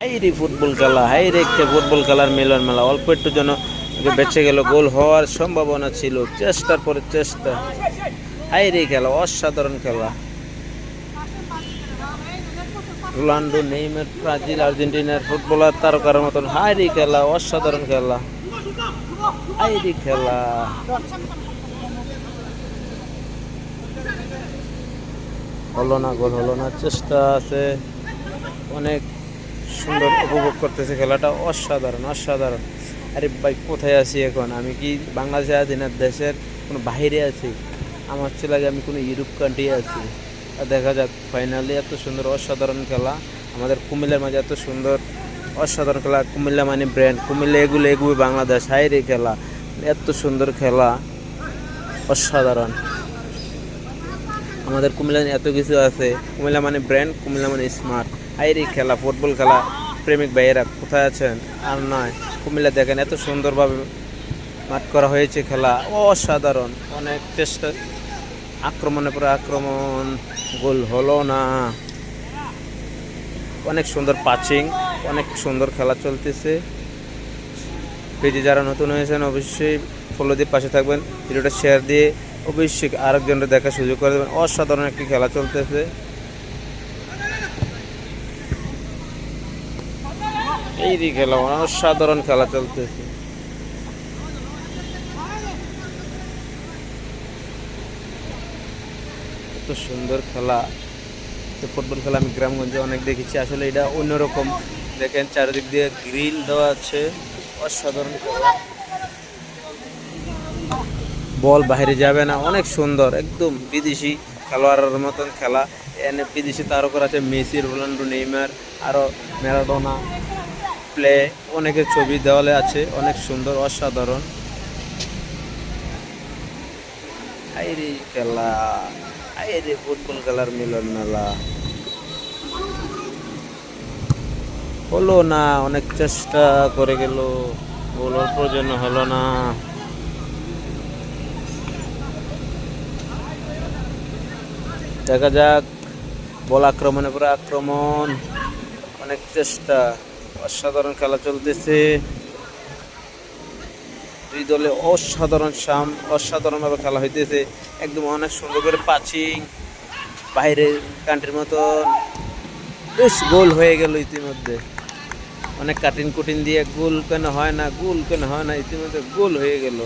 রে ফুটবল খেলা হাই রে ফুটবল খেলার মিলন মেলা। অল্প একটু জন্য বেঁচে গেল, গোল হওয়ার সম্ভাবনা ছিল, চেষ্টার পরে চেষ্টা। হাই রে খেলা, অসাধারণ খেলা। রোনাল্ডো নেইমার, ব্রাজিল, আর্জেন্টিনার ফুটবলার তারকার মতন। হাই রে খেলা, অসাধারণ খেলা। হাই রে খেলা। হলো না গোল, হলো না, চেষ্টা আছে। অনেক সুন্দর উপভোগ করতেছে খেলাটা, অসাধারণ অসাধারণ। আরে ভাই, কোথায় আছি এখন? আমি কি বাংলাদেশে আছি না দেশের কোনো বাইরে আছি? আমার হচ্ছে আগে আমি কোনো ইউরোপ কান্ট্রি আছি। দেখা যাক ফাইনালি এত সুন্দর, অসাধারণ খেলা। আমাদের কুমিল্লার মাঝে এত সুন্দর, অসাধারণ খেলা। কুমিল্লা মানে ব্র্যান্ড কুমিল্লা এগুলো এগুলো বাংলাদেশ। হাইরে খেলা। এত সুন্দর খেলা। অসাধারণ। আমাদের কুমিল্লা এত কিছু আছে। কুমিল্লা মানে ব্র্যান্ড কুমিল্লা মানে স্মার্ট হাইরে খেলা, ফুটবল খেলা, প্রেমিক ভাইয়েরা কোথায় আছেন আর নয়? কুমিল্লা দেখেন, এত সুন্দরভাবে মাঠ করা হয়েছে খেলা। অসাধারণ। অনেক চেষ্টা। আক্রমণের পরে আক্রমণ, গোল হলো না। অনেক সুন্দর পাচিং, অনেক সুন্দর খেলা চলতেছে। পেজে যারা নতুন হয়েছেন, অবশ্যই ফলো দিয়ে পাশে থাকবেন। ভিডিওটা শেয়ার দিয়ে অবশ্যই আরেকজনের দেখার সুযোগ করে দেবেন। অসাধারণ একটি খেলা চলতেছে। এই দিকে খেলা অসাধারণ খেলা চলতেছে। এত সুন্দর খেলা। ফুটবল খেলা আমি গ্রামগঞ্জে অনেক দেখেছি। আসলে এটা অন্যরকম। দেখেন চারিদিক দিয়ে গ্রিল দেওয়া আছে। অসাধারণ খেলা। বল বাইরে যাবে না। অনেক সুন্দর, একদম বিদেশি খেলোয়াড়ের মতন খেলা। এনে বিদেশি তারকার আছে, মেসি রোনাল্ডো নেইমার আরও ম্যারাডোনা। প্লে অনেকের ছবি দেওয়ালে আছে, অনেক সুন্দর, অসাধারণ। ফুটবল খেলার মিলন মেলা। হলো না, অনেক চেষ্টা করে গেল অল্প জন্য হলো না। দেখা যাক, বল আক্রমণের পরে আক্রমণ, অনেক চেষ্টা। অসাধারণ খেলা চলতেছে। দুই দলে অসাধারণ সাম অসাধারণভাবে খেলা হইতেছে। একদম অনেক সুন্দর করে পাচিং বাইরের কান্ট্রির মতন। বেশ গোল হয়ে গেল ইতিমধ্যে। অনেক কাটিন কুটিন দিয়ে গোল কেন হয় না, গোল কেন হয় না, ইতিমধ্যে গোল হয়ে গেল।